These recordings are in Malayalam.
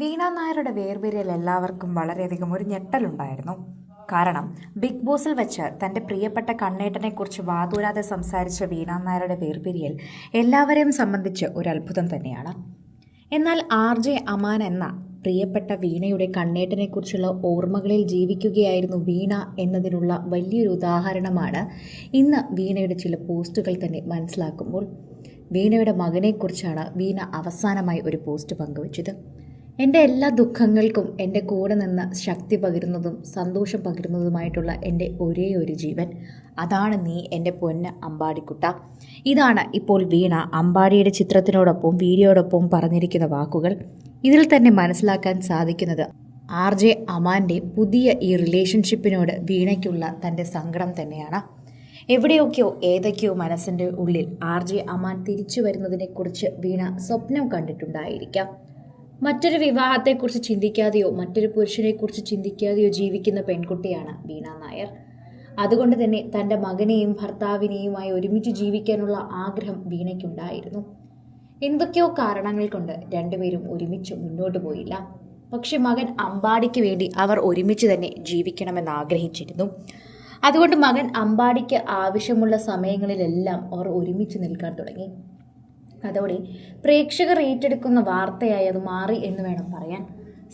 വീണ നായരുടെ വേർപിരിയൽ എല്ലാവർക്കും വളരെയധികം ഒരു ഞെട്ടലുണ്ടായിരുന്നു. കാരണം ബിഗ് ബോസിൽ വെച്ച് തന്റെ പ്രിയപ്പെട്ട കണ്ണേട്ടനെക്കുറിച്ച് വാതൂരാതെ സംസാരിച്ച വീണ നായരുടെ വേർപിരിയൽ എല്ലാവരെയും സംബന്ധിച്ച് ഒരു അത്ഭുതം തന്നെയാണ്. എന്നാൽ ആർ ജെ അമാൻ എന്ന പ്രിയപ്പെട്ട വീണയുടെ കണ്ണേട്ടനെക്കുറിച്ചുള്ള ഓർമ്മകളിൽ ജീവിക്കുകയായിരുന്നു വീണ എന്നതിനുള്ള വലിയൊരു ഉദാഹരണമാണ് ഇന്ന് വീണയുടെ ചില പോസ്റ്റുകൾ തന്നെ മനസ്സിലാക്കുമ്പോൾ. വീണയുടെ മകനെക്കുറിച്ചാണ് വീണ അവസാനമായി ഒരു പോസ്റ്റ് പങ്കുവച്ചത്. എന്റെ എല്ലാ ദുഃഖങ്ങൾക്കും എന്റെ കൂടെ നിന്ന് ശക്തി പകരുന്നതും സന്തോഷം പകരുന്നതുമായിട്ടുള്ള എന്റെ ഒരേ ഒരു ജീവൻ. അതാണ് നീ എന്റെ പൊന്ന് അമ്പാടിക്കുട്ട. ഇതാണ് ഇപ്പോൾ വീണ അമ്പാടിയുടെ ചിത്രത്തിനോടൊപ്പം വീഡിയോടൊപ്പം പറഞ്ഞിരിക്കുന്ന വാക്കുകൾ. ഇതിൽ തന്നെ മനസ്സിലാക്കാൻ സാധിക്കുന്നത് ആർ ജെ അമാന്റെ പുതിയ ഈ റിലേഷൻഷിപ്പിനോട് വീണയ്ക്കുള്ള തന്റെ സങ്കടം തന്നെയാണ്. എവിടെയൊക്കെയോ ഏതൊക്കെയോ മനസ്സിന്റെ ഉള്ളിൽ ആർ ജെ അമാൻ തിരിച്ചു വരുന്നതിനെക്കുറിച്ച് വീണ സ്വപ്നം കണ്ടിട്ടുണ്ടായിരിക്കാം. മറ്റൊരു വിവാഹത്തെക്കുറിച്ച് ചിന്തിക്കാതെയോ മറ്റൊരു പുരുഷനെക്കുറിച്ച് ചിന്തിക്കാതെയോ ജീവിക്കുന്ന പെൺകുട്ടിയാണ് വീണ നായർ. അതുകൊണ്ട് തന്നെ തന്റെ മകനെയും ഭർത്താവിനെയുമായി ഒരുമിച്ച് ജീവിക്കാനുള്ള ആഗ്രഹം വീണയ്ക്കുണ്ടായിരുന്നു എന്തൊക്കെയോ കാരണങ്ങൾ കൊണ്ട് രണ്ടുപേരും ഒരുമിച്ച് മുന്നോട്ട് പോയില്ല. പക്ഷെ മകൻ അമ്പാടിക്ക് വേണ്ടി അവർ ഒരുമിച്ച് തന്നെ ജീവിക്കണമെന്ന് ആഗ്രഹിച്ചിരുന്നു. അതുകൊണ്ട് മകൻ അമ്പാടിക്ക് ആവശ്യമുള്ള സമയങ്ങളിലെല്ലാം അവർ ഒരുമിച്ച് നിൽക്കാൻ തുടങ്ങി. അതോടെ പ്രേക്ഷകർ ഏറ്റെടുക്കുന്ന വാർത്തയായി അത് മാറി എന്ന് വേണം പറയാൻ.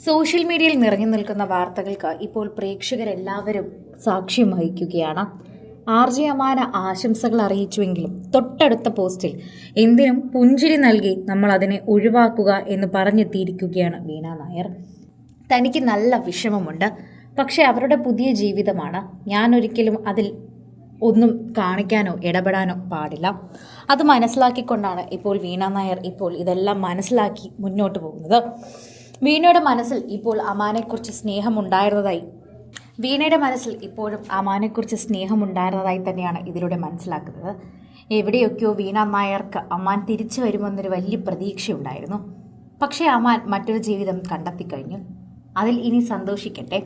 സോഷ്യൽ മീഡിയയിൽ നിറഞ്ഞു നിൽക്കുന്ന വാർത്തകൾക്ക് ഇപ്പോൾ പ്രേക്ഷകരെല്ലാവരും സാക്ഷ്യം വഹിക്കുകയാണ്. ആർ ജെ അമാന ആശംസകൾ അറിയിച്ചുവെങ്കിലും തൊട്ടടുത്ത പോസ്റ്റിൽ എന്തിനും പുഞ്ചിരി നൽകി നമ്മൾ അതിനെ ഒഴിവാക്കുക എന്ന് പറഞ്ഞെത്തിയിരിക്കുകയാണ് വീണ നായർ. തനിക്ക് നല്ല വിഷമമുണ്ട്. പക്ഷേ അവരുടെ പുതിയ ജീവിതമാണ്. ഞാനൊരിക്കലും അതിൽ ഒന്നും കാണിക്കാനോ ഇടപെടാനോ പാടില്ല. അത് മനസ്സിലാക്കിക്കൊണ്ടാണ് ഇപ്പോൾ വീണ നായർ ഇപ്പോൾ ഇതെല്ലാം മനസ്സിലാക്കി മുന്നോട്ട് പോകുന്നത്. വീണയുടെ മനസ്സിൽ ഇപ്പോൾ അമാനെക്കുറിച്ച് സ്നേഹമുണ്ടായിരുന്നതായി. വീണയുടെ മനസ്സിൽ ഇപ്പോഴും അമാനെക്കുറിച്ച് സ്നേഹമുണ്ടായിരുന്നതായി തന്നെയാണ് ഇതിലൂടെ മനസ്സിലാക്കുന്നത്. എവിടെയൊക്കെയോ വീണ നായർക്ക് അമ്മാൻ തിരിച്ചു വരുമെന്നൊരു വലിയ പ്രതീക്ഷയുണ്ടായിരുന്നു. പക്ഷേ അമാൻ മറ്റൊരു ജീവിതം കണ്ടെത്തിക്കഴിഞ്ഞു. അതിൽ ഇനി സന്തോഷിക്കട്ടെ.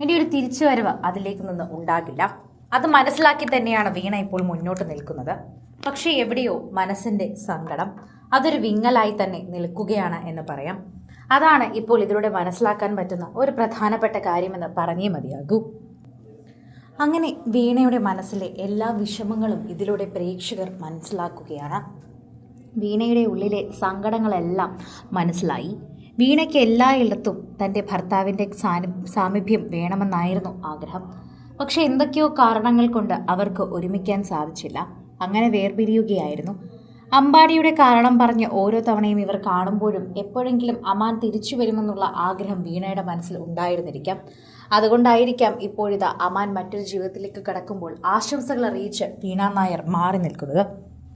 ഇനി ഒരു തിരിച്ചുവരവ് അതിലേക്ക് നിന്ന് ഉണ്ടാകില്ല. അത് മനസ്സിലാക്കി തന്നെയാണ് വീണ ഇപ്പോൾ മുന്നോട്ട് നിൽക്കുന്നത്. പക്ഷേ എവിടെയോ മനസ്സിന്റെ സങ്കടം അതൊരു വിങ്ങലായി തന്നെ നിൽക്കുകയാണ് എന്ന് പറയാം. അതാണ് ഇപ്പോൾ ഇതിലൂടെ മനസ്സിലാക്കാൻ പറ്റുന്ന ഒരു പ്രധാനപ്പെട്ട കാര്യമെന്ന് പറഞ്ഞേ മതിയാകൂ. അങ്ങനെ വീണയുടെ മനസ്സിലെ എല്ലാ വിഷമങ്ങളും ഇതിലൂടെ പ്രേക്ഷകർ മനസ്സിലാക്കുകയാണ്. വീണയുടെ ഉള്ളിലെ സങ്കടങ്ങളെല്ലാം മനസ്സിലായി. വീണയ്ക്ക് എല്ലായിടത്തും തന്റെ ഭർത്താവിന്റെ സാമീപ്യം വേണമെന്നായിരുന്നു ആഗ്രഹം. പക്ഷെ എന്തൊക്കെയോ കാരണങ്ങൾ കൊണ്ട് അവർക്ക് ഒരുമിക്കാൻ സാധിച്ചില്ല. അങ്ങനെ വേർപിരിയുകയായിരുന്നു. അമ്പാടിയുടെ കാരണം പറഞ്ഞ് ഓരോ തവണയും ഇവർ കാണുമ്പോഴും എപ്പോഴെങ്കിലും അമാൻ തിരിച്ചു വരുമെന്നുള്ള ആഗ്രഹം വീണയുടെ മനസ്സിൽ ഉണ്ടായിരുന്നിരിക്കാം. അതുകൊണ്ടായിരിക്കാം ഇപ്പോഴിതാ അമാൻ മറ്റൊരു ജീവിതത്തിലേക്ക് കടക്കുമ്പോൾ ആശംസകൾ അറിയിച്ച് വീണ നായർ മാറി നിൽക്കുന്നത്.